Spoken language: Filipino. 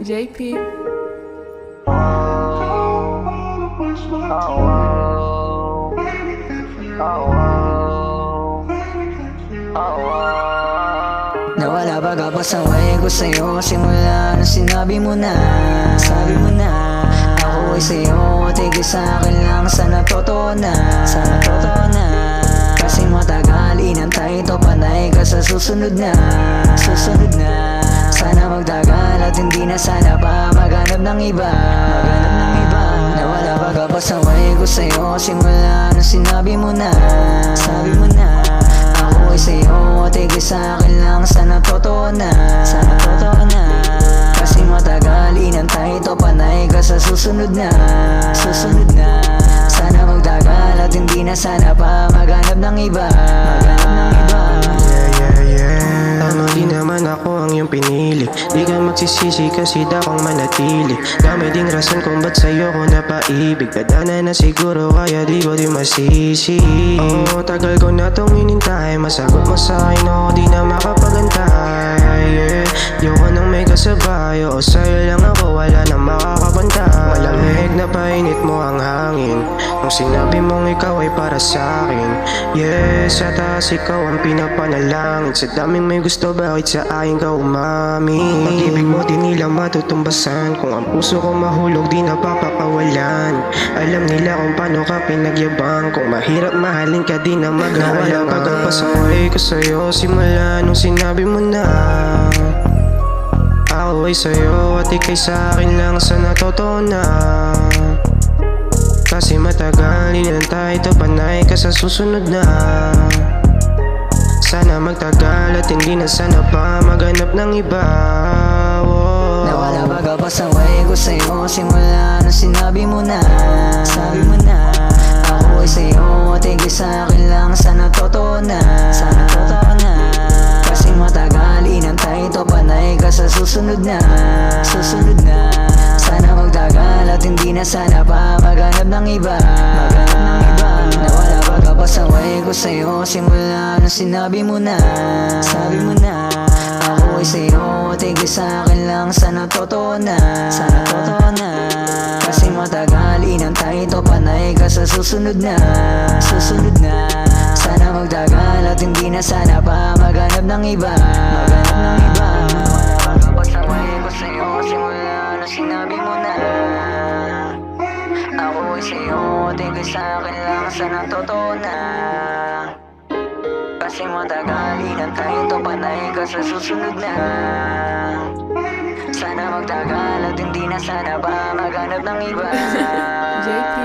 JP. Nawala ba ka pa sa way ko sa'yo Simula nung sinabi mo na Sabi mo na Ako ay sa'yo at higit sa akin lang Sana totoo na Sana totoo na Kasi matagal inantay ito Panay ka sa susunod na Nawala ba ka pa sa way ko sa'yo Simula nung sinabi mo na. Sabi mo na. Ako ay sa'yo at higit sa akin lang Sana totoo na. Sana totoo na. Kasi matagal inantay ito Panay ka sa susunod na. Susunod na. Sana magtagal at hindi na sana pa Maghanap Di ka magsisisi kasi dakong manatili. Dami ding rason kung ba't sa'yo ko napaibig. Kadana na siguro kaya di ko di masisi. Oo, tagal ko na tong inintay. Masagot mo sa'kin ako di na makapagantay. Yeah. Yoko nang may kasabay Oo, sa'yo lang ako wala nang makakapantay Malamig na painit mo Nung sinabi mong ikaw ay para sa'kin Yeah, sa taas ikaw ang pinapanalangin. Sa daming may gusto bakit sa akin ka umamin? Pag-ibig mo di nila matutumbasan. Kung ang puso ko mahulog di napapakawalan Alam nila kung paano ka pinagyabang. Kung mahirap mahalin ka di na maghahalang Pagkapasaway ko sa'yo simula nung sinabi mo na Ako ay sa'yo. At ikay sa akin lang sana totoo na Kasi matagal inantay ito panay ka sa susunod na. Sana magtagal at hindi na sana pa maghanap ng iba. Oh. Nawala ba ka pa sa way ko sa'yo Simula nung sinabi mo na. Sabi mo na Ako ay sa'yo at higit sa akin lang Sana totoo na. Sana totoo na. Kasi matagal inantay ito Panay ka sa susunod na na sana pa Maghanap ng iba. Maghanap ng iba. Nawala pa sa way ko sa'yo Simula nung sinabi mo na. Sabi mo na ako ay sa'yo at higit sa akin lang Sana totoo na. Sana totoo na. Kasi matagal inantay ito Panay ka sa susunod na. Susunod na. Sana magtagal at hindi na sana pa Maghanap ng iba sa'yo at higit sa akin lang Sana totoo na kasi matagal inantay ito panay ka sa susunod na. Sana magtagal at hindi na sana pa maghanap ng iba. JP.